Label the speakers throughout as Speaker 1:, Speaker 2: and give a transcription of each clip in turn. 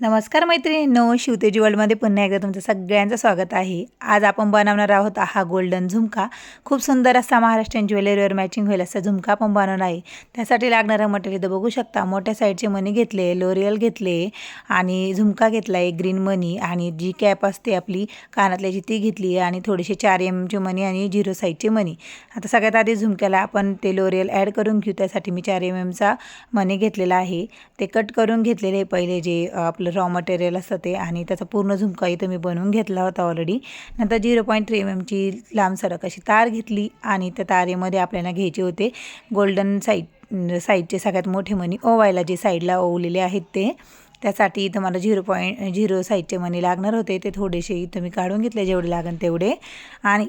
Speaker 1: नमस्कार मैत्रिणींनो शिवतेजी वर्ल्डमध्ये पुन्हा एकदा तुमचं सगळ्यांचं स्वागत आहे. आज आपण बनवणार आहोत हा गोल्डन झुमका. खूप सुंदर असा महाराष्ट्रीयन ज्वेलरीवर मॅचिंग होईल असा झुमका आपण बनवणार आहे. त्यासाठी लागणारं मटेरियल इथं बघू शकता. मोठ्या साईडचे मनी घेतले लोरियल घेतले आणि झुमका घेतला आहे ग्रीन मनी आणि जी कॅप असते आपली कानातल्याची ती घेतली आहे आणि थोडेसे चार एम एमचे मनी आणि झिरो साईजचे मनी आता सगळ्यात आधी झुमक्याला आपण ते लोरियल ॲड करून घेऊ. त्यासाठी मी चार एम एमचा मनी घेतलेला आहे. ते कट करून घेतलेले पहिले जे आपलं रॉ मटेरियल असतं ते आणि त्याचा पूर्ण झुमका इथं मी बनवून घेतला होता ऑलरेडी नंतर झिरो पॉईंट थ्री एम एमची लांब सरक अशी तार घेतली आणि त्या तारेमध्ये आपल्याला घ्यायचे होते गोल्डन साईड साईडचे सगळ्यात मोठे मनी ओवायला जे साईडला ओवलेले आहेत ते. त्यासाठी इथं मला झिरो पॉईंट झिरो साईजचे मनी लागणार होते. ते थोडेसे इथं मी काढून घेतले जेवढे लागेल तेवढे. आणि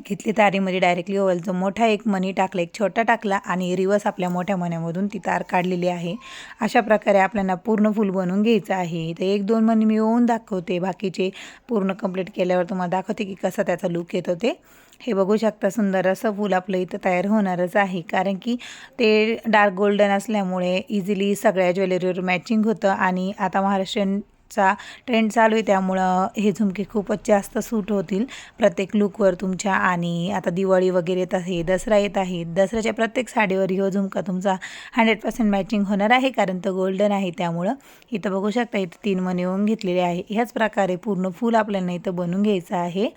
Speaker 1: घेतली तारीमध्ये डायरेक्टली ओवलचं मोठा एक मनी टाकला एक छोटा टाकला आणि रिवर्स आपल्या मोठ्या मण्यामधून ती तार काढलेली आहे. अशा प्रकारे आपल्याला पूर्ण फुल बनवून घ्यायचं आहे. तर एक दोन मनी मी ओवून दाखवते. बाकीचे पूर्ण कंप्लीट केल्यावर तुम्हाला दाखवते की कसा त्याचा लुक येतो ते हे बघू शकता सुंदर असं फूल आपलं इथं तयार होणारच आहे. कारण की ते डार्क गोल्डन असल्यामुळे इझिली सगळ्या ज्वेलरीवर मॅचिंग होतं आणि आता महाराष्ट्रीयन चा ट्रेंड चालू आहे. त्यामुळं हे झुमके खूपच जास्त सूट होतील. प्रत्येक लुकवर तुमच्या आणि आता दिवाळी वगैरे येत आहे दसरा येत आहे. दसऱ्याच्या प्रत्येक साडीवर हो झुमका तुमचा हंड्रेड पर्सेंट मॅचिंग होणार आहे. कारण तो गोल्डन आहे. त्यामुळं इथं बघू शकता इथं तीन मणी येऊन घेतलेले आहे. ह्याच प्रकारे पूर्ण फूल आपल्याला इथं बनवून घ्यायचं आहे.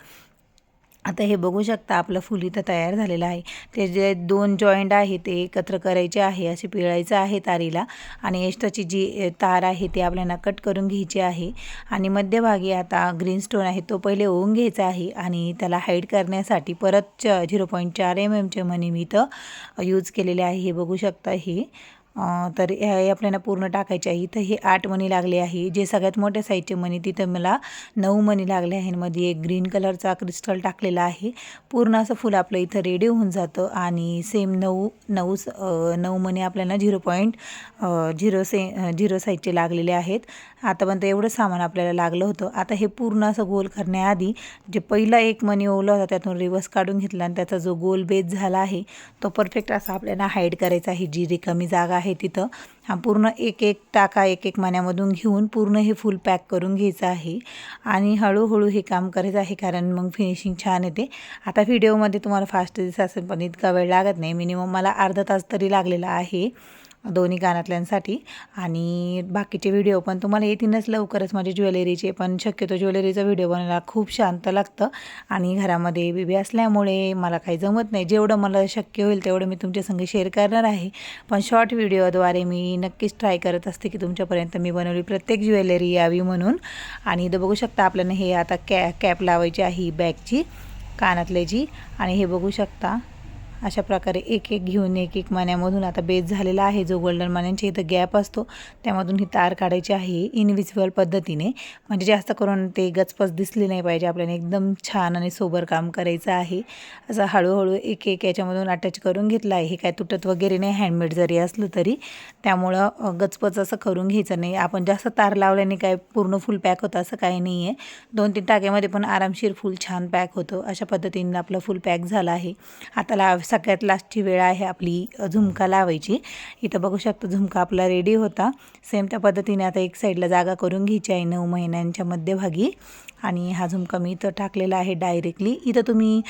Speaker 1: आता हे बघू शकता आपलं फुल इथं तयार झालेलं आहे. ते जे दोन जॉईंट आहे ते एकत्र करायचे आहे असे पिळायचं आहे तारीला. आणि एक्स्ट्राची जी तार आहे ते आपल्याला कट करून घ्यायची आहे. आणि मध्यभागी आता ग्रीन स्टोन आहे तो पहिले ओवून घ्यायचा आहे. आणि त्याला हाईड करण्यासाठी परत च झिरो पॉईंट चार एम एमचे मनी मी इथं यूज केलेले आहे. हे बघू शकता हे. तर हे आपल्याला पूर्ण टाकायचे आहे. इथं हे आठ मणी लागले आहे. जे सगळ्यात मोठ्या साईजचे मणी तिथं मला नऊ मणी लागले आहे. मध्ये एक ग्रीन कलरचा क्रिस्टल टाकलेला आहे. पूर्ण असं फुल आपलं इथं रेडी होऊन जातं. आणि सेम नऊ नऊ नऊ मणी आपल्याला झिरो पॉईंट झिरो से झिरो साईजचे लागलेले आहेत. आता पण एवढं सामान आपल्याला लागलं होतं. आता हे पूर्ण असं गोल करण्याआधी जे पहिला एक मनी ओवला होता त्यातून रिवर्स काढून घेतला. आणि त्याचा जो गोल बेस झाला आहे तो परफेक्ट असा आपल्याला हाईड करायचा आहे. जी रिकामी जागा आहे आहे तिथं. हा पूर्ण एक एक टाका एक एक मण्यामधून घेऊन पूर्ण हे फुल पॅक करून घ्यायचं आहे. आणि हळूहळू हे काम करायचं आहे कारण मग फिनिशिंग छान येते. आता व्हिडिओमध्ये तुम्हाला फास्ट दिसत असेल पण इतका वेळ लागत नाही. मिनिमम मला अर्धा तास तरी लागलेला आहे. दोन्ही कानातल्यांसाठी आणि बाकीचे व्हिडिओ पण तुम्हाला येतीलच लवकरच. माझे ज्वेलरीचे पण शक्यतो ज्वेलरीचा व्हिडिओ बनवायला खूप शांत लागतं. आणि घरामध्ये बेबी असल्यामुळे मला काही जमत नाही. जेवढं मला शक्य होईल तेवढं मी तुमच्या संग शेअर करणार आहे. पण शॉर्ट व्हिडिओद्वारे मी नक्कीच ट्राय करत असते की तुमच्यापर्यंत मी बनवली प्रत्येक ज्वेलरी यावी म्हणून. आणि इथं बघू शकता आपल्याला हे आता कॅ कॅप लावायची आहे बॅगची कानातल्याची आणि हे बघू शकता अशा प्रकारे एक एक घेऊन एक एक मान्यामधून आता बेस झालेला आहे जो गोल्डन मान्यांच्या इथं गॅप असतो. त्यामधून ही तार काढायची आहे इनव्हिज्युअल पद्धतीने. म्हणजे जास्त करून ते गचपच दिसली नाही पाहिजे. आपल्याला एकदम छान आणि सोबर काम करायचं आहे. असं हळूहळू एक एक याच्यामधून अटॅच करून घेतलं आहे. हे काय तुटत वगैरे नाही हँडमेड जरी असलं तरी. त्यामुळं गचपच असं करून घ्यायचं नाही. आपण जास्त तार लावल्याने काय पूर्ण फुल पॅक होतं असं काही नाही आहे दोन तीन टाक्यामध्ये पण आरामशीर फुल छान पॅक होतं. अशा पद्धतीने आपलं फुल पॅक झालं आहे. आता लाव सगळ्यात लास्टची वेळ आहे आपली झुमका लावायची. इथं बघू शकता झुमका आपला रेडी होता. सेम त्या पद्धतीने आता एक साईडला जागा करून घ्यायची आहे नऊ महिन्यांच्या मध्यभागी. आणि हा झुमका मी इथं टाकलेला आहे डायरेक्टली इथं तुम्ही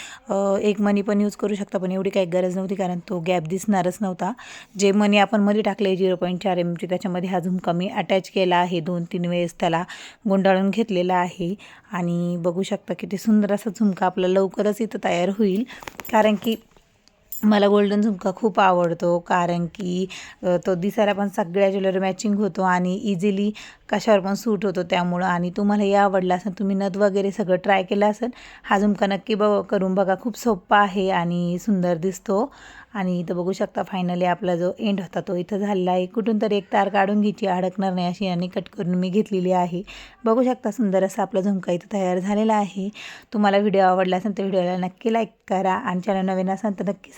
Speaker 1: एक मनी पण यूज करू शकता पण एवढी काही गरज नव्हती कारण तो गॅप दिसणारच नव्हता. जे मनी आपण मध्ये टाकले झिरो पॉईंट चार एमची त्याच्यामध्ये हा झुमका मी अटॅच केला आहे. दोन तीन वेळेस त्याला गुंडाळून घेतलेला आहे. आणि बघू शकता किती सुंदर असा झुमका आपला लवकरच इथं तयार होईल. कारण की मला गोल्डन झुमका खूप आवडतो कारण की तो दिसायला पण सगळ्या ज्वेलरी मॅचिंग होतो आणि इझिली कशावर पण सूट होतो त्यामुळं आणि तुम्हाला हे असेल तुम्ही नथ वगैरे सगळं ट्राय केलं असेल हा झुमका नक्की ब करून बघा खूप सोप्पा आहे आणि सुंदर दिसतो. आणि इथं बघू शकता फायनली आपला जो एंड होता तो इथं झालेला आहे. कुठून तरी एक तार काढून घ्यायची अडकणार नाही अशी आणि कट करून मी घेतलेली आहे. बघू शकता सुंदर असा आपला झुमका इथं तयार झालेला आहे. तुम्हाला व्हिडिओ आवडला असेल तर व्हिडिओला नक्की लाईक करा आणि चॅनल नवीन असेल तर नक्की